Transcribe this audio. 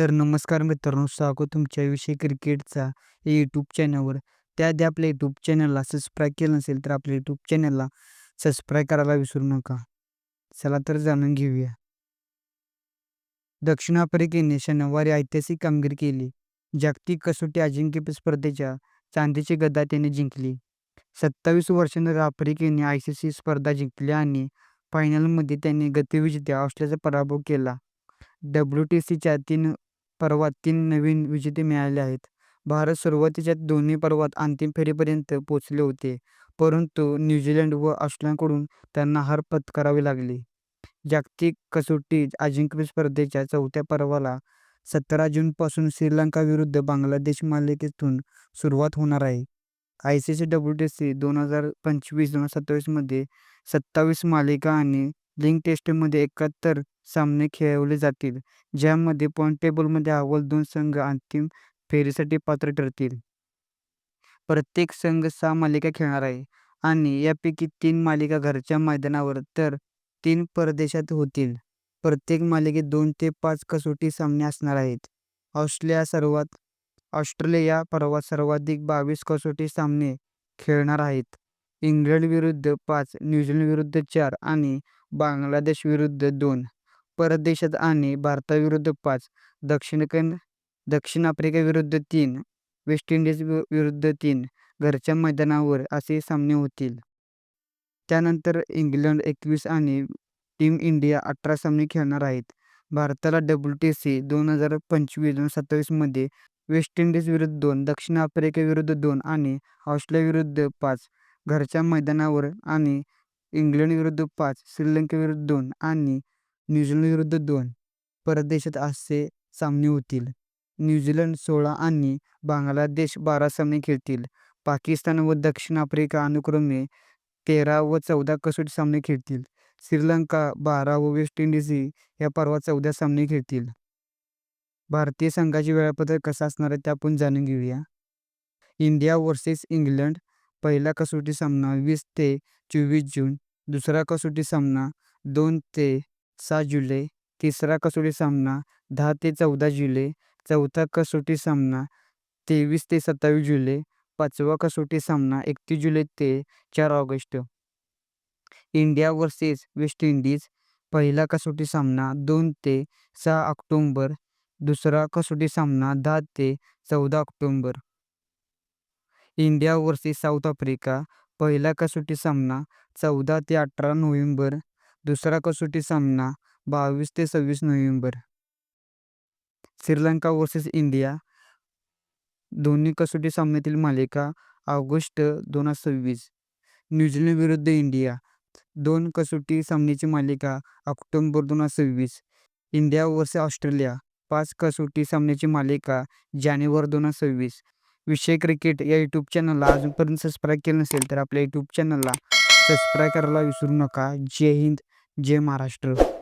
तर नमस्कार मित्रांनो, स्वागत तुमच्या विषय क्रिकेटचा यूट्यूब चॅनलवर. त्याआधी आपल्या यूट्यूब चॅनलला सबस्क्राईब केलं नसेल तर आपल्या यूट्यूब चॅनलला सबस्क्राईब करायला विसरू नका. चला तर जाणून घेऊया. दक्षिण आफ्रिकेने शनिवारी ऐतिहासिक कामगिरी केली. जागतिक कसोटी अजिंक्यपद स्पर्धेच्या चांदीची गदा त्याने जिंकली. सत्तावीस वर्षांनंतर आफ्रिकेने आय सी सी स्पर्धा जिंकली आणि फायनलमध्ये त्यांनी गतिविजेत्या ऑस्ट्रेलियाचा पराभव केला. डब्ल्यू टी सीच्या तीन पर्वात तीन नवीन विजेते मिळाले आहेत. भारत सुरुवातीच्या दोन्ही पर्वात अंतिम फेरीपर्यंत पोहोचले होते, परंतु न्यूझीलंड व ऑस्ट्रेलियाकडून त्यांना हार पत्करावी लागली. जागतिक कसोटी अजिंक्यपद स्पर्धेच्या चौथ्या पर्वाला सतरा जूनपासून श्रीलंकाविरुद्ध बांगलादेश मालिकेतून सुरुवात होणार आहे. आयसीसी डब्ल्यूटीसी दोन हजार पंचवीस-दोन हजार सत्तावीसमध्ये सत्तावीस मालिका आणि लीग टेस्टमध्ये एकाहत्तर सामने खेळवले जातील, ज्यामध्ये पॉइंट टेबलमध्ये अव्वल दोन संघ अंतिम फेरीसाठी पात्र ठरतील. प्रत्येक संघ सहा मालिका खेळणार आहे आणि यापैकी तीन मालिका घरच्या मैदानावर तर तीन परदेशात होतील. प्रत्येक मालिकेत दोन ते पाच कसोटी सामने असणार आहेत. ऑस्ट्रेलिया या पर्वात सर्वाधिक बावीस कसोटी सामने खेळणार आहेत. इंग्लंडविरुद्ध पाच, न्यूझीलंडविरुद्ध चार आणि बांगलादेश विरुद्ध दोन परदेशात आणि भारताविरुद्ध पाच, दक्षिण आफ्रिकेविरुद्ध तीन, वेस्ट इंडीजविरुद्ध तीन घरच्या मैदानावर असे सामने होतील. त्यानंतर इंग्लंड एकवीस आणि टीम इंडिया अठरा सामने खेळणार आहेत. भारताला डब्ल्यूटीसी दोन हजार पंचवीस-दोन सत्तावीसमध्ये सत्तावीसमध्ये वेस्ट दोन, दक्षिण आफ्रिकेविरुद्ध दोन आणि ऑस्ट्रेलियाविरुद्ध पाच घरच्या मैदानावर आणि इंग्लंडविरुद्ध पाच, श्रीलंकेविरुद्ध दोन आणि न्यूझीलंडविरुद्ध दोन परदेशात असे सामने होतील. न्यूझीलंड सोळा आणि बांगलादेश बारा सामने खेळतील. पाकिस्तान व दक्षिण आफ्रिका अनुक्रमे तेरा व चौदा कसोटी सामने खेळतील. श्रीलंका बारा व वेस्ट इंडीज या परवा चौदा सामने खेळतील. भारतीय संघाचे वेळापत्रक कसं असणार आहे ते आपण जाणून घेऊया. इंडिया वर्सेस इंग्लंड पहिला कसोटी सामना वीस ते चोवीस जून, दुसरा कसोटी सामना दोन ते सहा जुलै, तिसरा कसोटी सामना दहा ते चौदा जुलै, चौथा कसोटी सामना तेवीस ते सत्तावीस जुलै, पाचवा कसोटी सामना एकतीस जुलै ते चार August. India versus West Indies पहिला कसोटी सामना दोन ते सहा ऑक्टोंबर दुसरा कसोटी सामना दहा ते चौदा October India versus South Africa पहिला कसोटी सामना चौदा ते अठरा नोव्हेंबर, दुसरा कसोटी सामना बावीस ते सव्वीस नोव्हेंबर. श्रीलंका वर्सेस इंडिया दोन्ही कसोटी सामन्यातील मालिका ऑगस्ट दोन हजार सव्वीस. न्यूझीलंड विरुद्ध इंडिया दोन कसोटी सामन्याची मालिका ऑक्टोबर दोन हजार सव्वीस. इंडिया व्हर्सेस ऑस्ट्रेलिया पाच कसोटी सामन्याची मालिका जानेवारी दोन हजार सव्वीस. विषय क्रिकेट या यूट्यूब चॅनलला अजूनपर्यंत सबस्क्राईब केलं नसेल तर आपल्या यूट्यूब चॅनलला सबस्क्राईब करायला विसरू नका. जय हिंद, जय महाराष्ट्र.